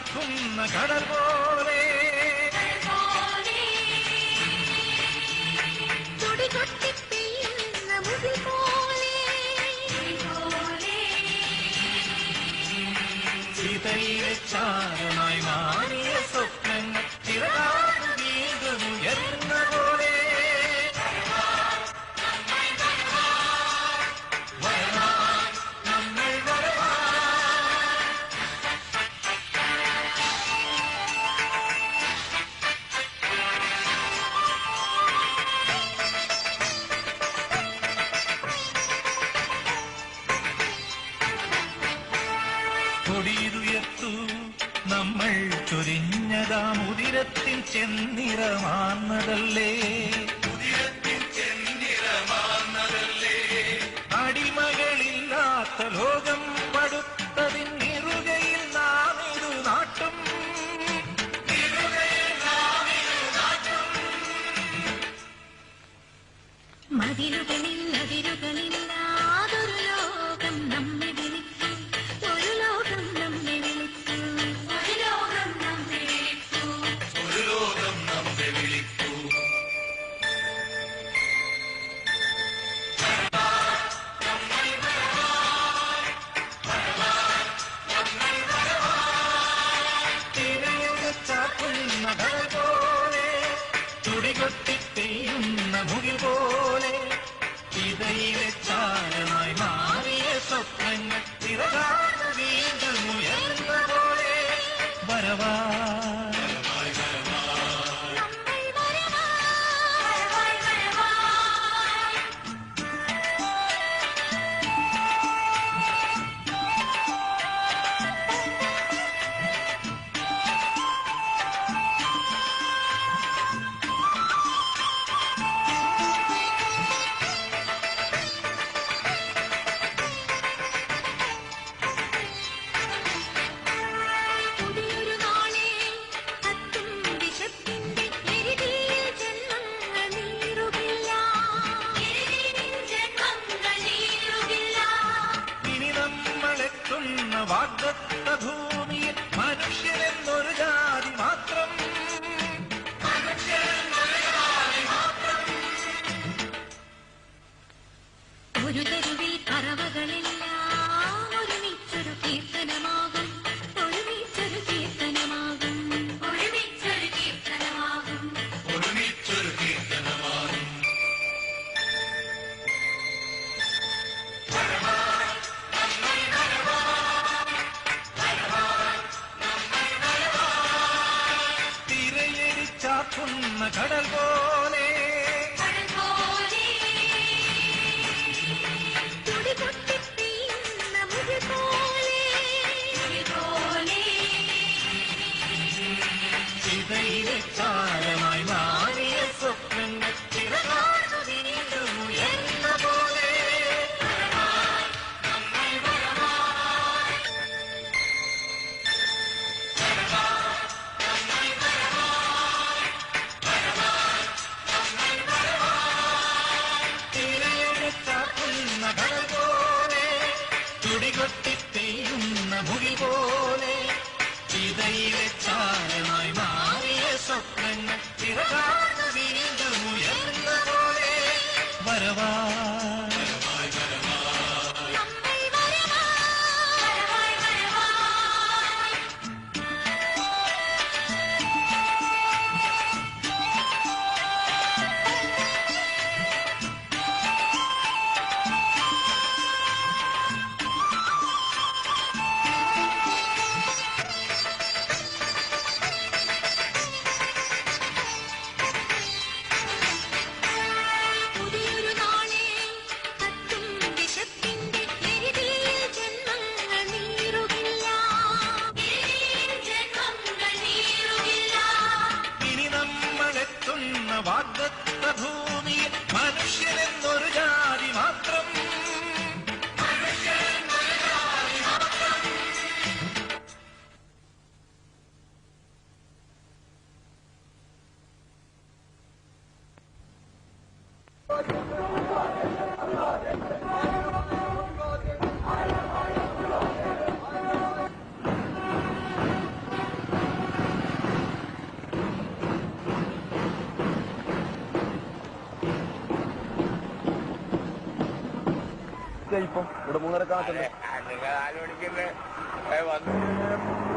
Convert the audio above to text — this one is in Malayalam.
കാക്കുന്ന കടൽ പോലെ തുടികൊട്ടി പെയ്യുന്ന മുതിൽ കൊടിയിലുയർത്തു നമ്മൾ ചൊരിഞ്ഞതാ മുതിരത്തിൽ ചെന്നിറമാർന്നതല്ലേ never വാഗ്ദത്ത ഭൂമിയിൽ മനുഷ്യരെന്നൊരു ജാതി മാത്രം. ഒരു கடல் போ துடிகொட்டி பெய்யுன்ன முகிൽ പോലെ ചിതയിലെ ചാരമായി മാറിയ സ്വപ്നങ്ങൾ ചിറകാർന്നു വിരിഞ്ഞു ഉയർന്ന പോലെ വരവാ നിറയുന്ന വാഗ്ദത്ത ഭൂമി മനുഷ്യനെന്നൊരു ജാതി മാത്രം Thank you. എത്തിയാ ഇപ്പം ഇവിടെ മൂന്നര കാണത്തില്ല നിങ്ങൾ നാല് മണിക്ക് വന്നു.